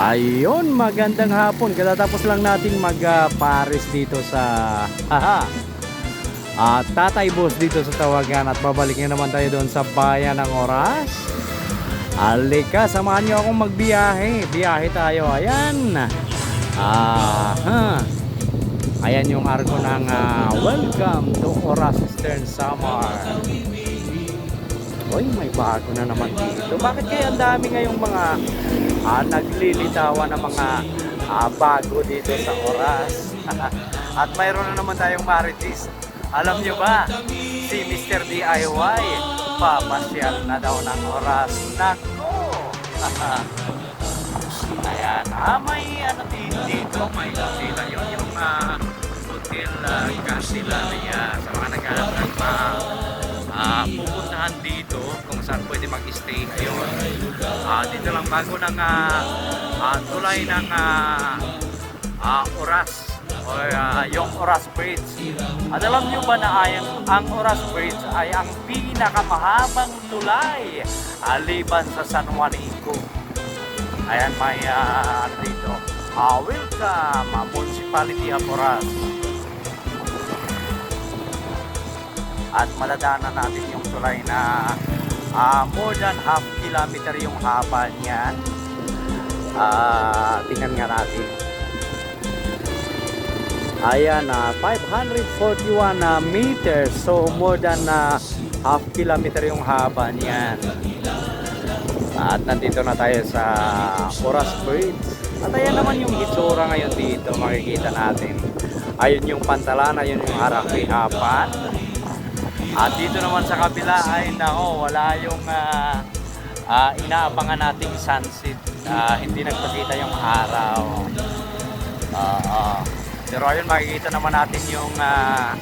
Ayun, magandang hapon. Katatapos lang natin mag-Paris dito sa haha. At Tatay Boss dito sa Tawagan at babalik na naman tayo doon sa Bayan ng Oras. Alika, samahan niyo akong magbiyahe. Biyahe tayo. Ayan. Ah, ha. Ayan yung arko ng ah, Welcome to Oras Eastern Summer. Uy, may bago na naman dito. Bakit kaya ang dami ngayong mga ah, naglilitawan ng mga ah, bago dito sa oras? At mayroon na naman tayong marites. Alam nyo ba, si Mr. DIY, papasyal na daw ng oras. Nako! Ayan, ah, may ano dito, may sila yun, yung ah, Hotel uh, Castilleria sa mga naghahanap ng pupuntahan dito kung saan pwede mag-stay kayo. Ah, dito lang bago ng ah, ah, tulay ng ah, ah, oras o ah, yung Oras Bridge. At alam nyo ba na ay, ang, Oras Bridge ay ang pinakamahabang tulay aliban sa San Juanico. Ayan, may uh, dito. Ah, welcome, ah, Municipality of Oras. At maladaanan natin yung tulay na ah, more than half kilometer yung haba niyan. Ah, tingnan nga natin. Ayan, ah, 541 na meters. So, more than ah, half kilometer yung haba niyan. At nandito na tayo sa Oras Bridge. At ayan naman yung itsura ngayon dito, makikita natin. Ayun yung pantalan, ayun yung harapihapan. At dito naman sa kabila ay nako, wala yung ah, ah, inaabangan nating sunset. Ah, hindi nagpakita yung araw. Ah, ah. pero ayun makikita naman natin yung ah,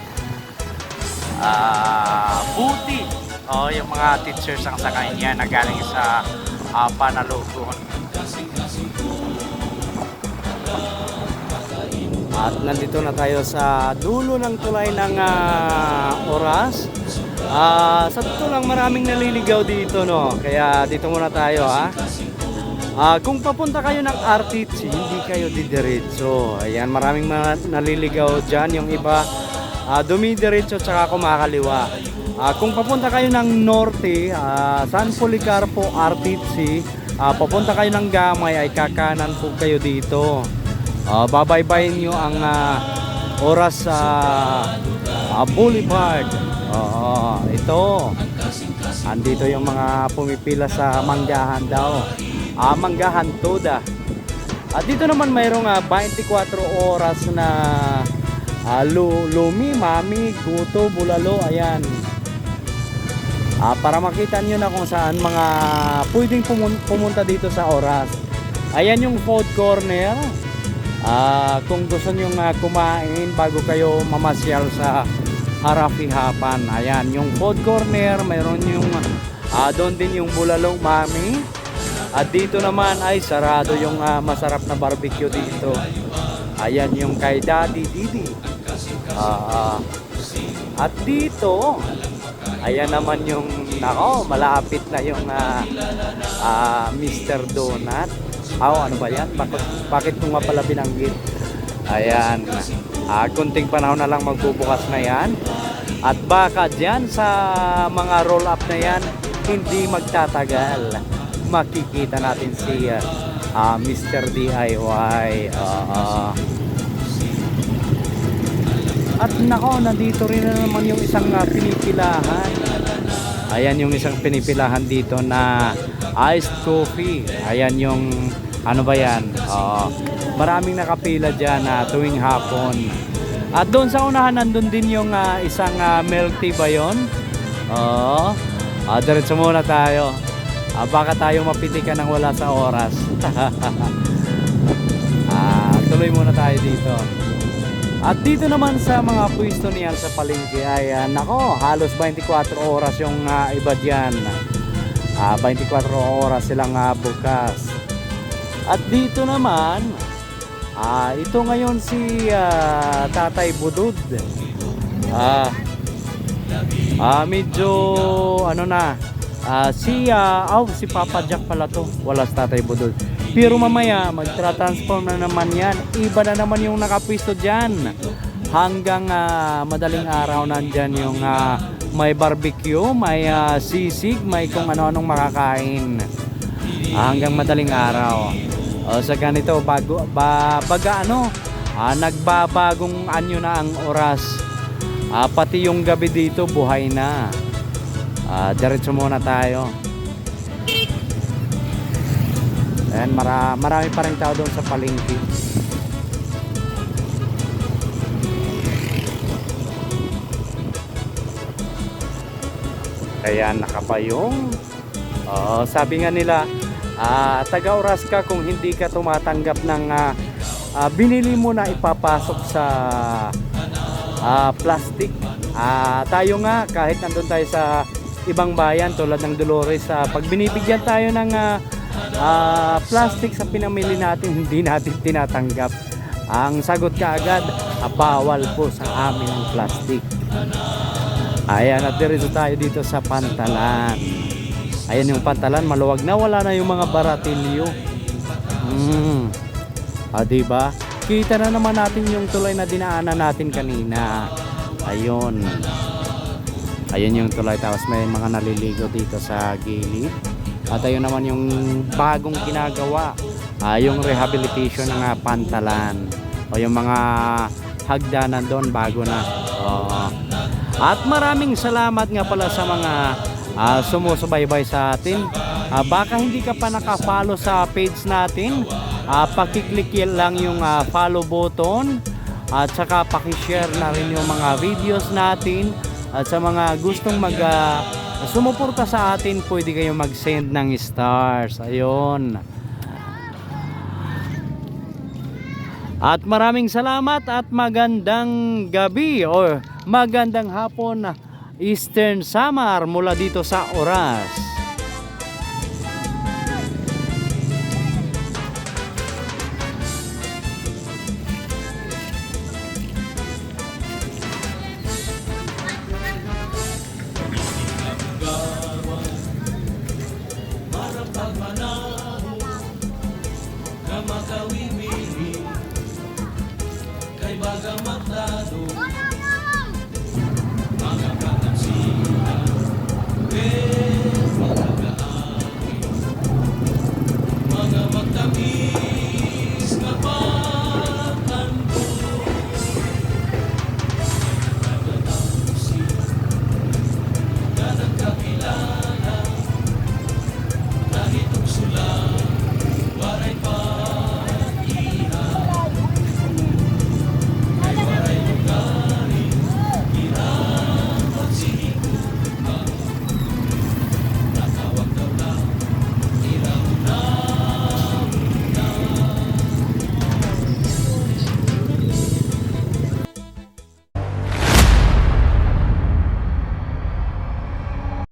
ah, buti. Oh, yung mga teachers ang sakay niya na galing sa ah, Panalugon. At nandito na tayo sa dulo ng tulay ng ah, oras. Ah, sa totoo lang maraming naliligaw dito no. Kaya dito muna tayo ha. Ah, kung papunta kayo ng RTC, hindi kayo didiretso. Ayan, maraming mga naliligaw diyan, yung iba ah, dumidiretso tsaka kumakaliwa. Ah, kung papunta kayo ng norte, ah, San Policarpo RTC, ah, papunta kayo ng Gamay ay kakanan po kayo dito. Ah, babaybayin nyo ang ah, oras sa ah, Boulevard. Oo, ito. Andito yung mga pumipila sa manggahan daw. Ah, manggahan toda. At dito naman mayroong ah, 24 oras na ah, lu- lumi, mami, guto, bulalo, ayan. Ah, para makita nyo na kung saan mga pwedeng pumun- pumunta dito sa oras. Ayan yung food corner. Ah, kung gusto nyo nga kumain bago kayo mamasyal sa Harapihapan. Ayan, yung food corner, mayroon yung ah, doon din yung bulalong mami. At dito naman ay sarado yung ah, masarap na barbecue dito. Ayan yung kay Daddy Didi. Ah, at dito, ayan naman yung nako, malapit na yung ah, ah, Mr. Donut. Ah, ano ba yan? Bakit, bakit ko nga pala binanggit? Ayan. Ah, kunting panahon na lang magbubukas na yan. At baka dyan sa mga roll up na yan, hindi magtatagal. Makikita natin si ah, Mr. DIY. Ah, ah. At nako, nandito rin na naman yung isang ah, pinipilahan. Ayan yung isang pinipilahan dito na iced coffee. Ayan yung ano ba yan? Oo. maraming nakapila dyan na tuwing hapon. At doon sa unahan nandun din yung ah, isang ah, milk tea ba yun? Oo. Ah, diretso muna tayo. Ah, baka tayo mapitikan ng wala sa oras. ah, tuloy muna tayo dito. At dito naman sa mga pwesto niyan sa palengke ay ah, nako, halos 24 oras yung ah, iba diyan. Ah, 24 oras silang ah, bukas. At dito naman, ah, ito ngayon si ah, Tatay Budud. Ah, ah, medyo ano na, ah, si, ah, oh, si Papa Jack pala to. Wala si Tatay Budud. Pero mamaya, magtra-transform na naman yan. Iba na naman yung nakapwisto dyan. Hanggang ah, madaling araw nandyan yung ah, may barbecue, may ah, sisig, may kung ano-anong makakain. Ah, hanggang madaling araw. O sa ganito, bago, ba, baga ano, ah, nagbabagong anyo na ang oras. Ah, pati yung gabi dito, buhay na. Ah, diretso muna tayo. Ayan, mara, marami pa rin tao doon sa palengke. Kaya nakabayong. Oo, sabi nga nila, ah, taga-oras ka kung hindi ka tumatanggap ng ah, ah, binili mo na ipapasok sa ah, plastic. Ah, tayo nga, kahit nandun tayo sa ibang bayan tulad ng Dolores, ah, pag binibigyan tayo ng ah, ah, plastic sa pinamili natin, hindi natin tinatanggap. Ang sagot ka agad, bawal po sa amin ang plastic. Ayan, at diretso tayo dito sa pantalan. Ayan yung pantalan, maluwag na, wala na yung mga baratilyo. Mm. Ah, diba? Kita na naman natin yung tulay na dinaanan natin kanina. Ayun. Ayun yung tulay, tapos may mga naliligo dito sa gilid. At ayun naman yung bagong ginagawa. Ah, yung rehabilitation ng pantalan. O yung mga hagdanan doon, bago na. Oo. At maraming salamat nga pala sa mga ah, sumusubaybay sa atin. Ah, baka hindi ka pa naka-follow sa page natin, ah, pakiclick lang yung ah, follow button at saka pakishare na rin yung mga videos natin at sa mga gustong mag ah, sumuporta sa atin, pwede kayo mag-send ng stars. Ayun. At maraming salamat at magandang gabi or magandang hapon Eastern Samar mula dito sa Oras. Kay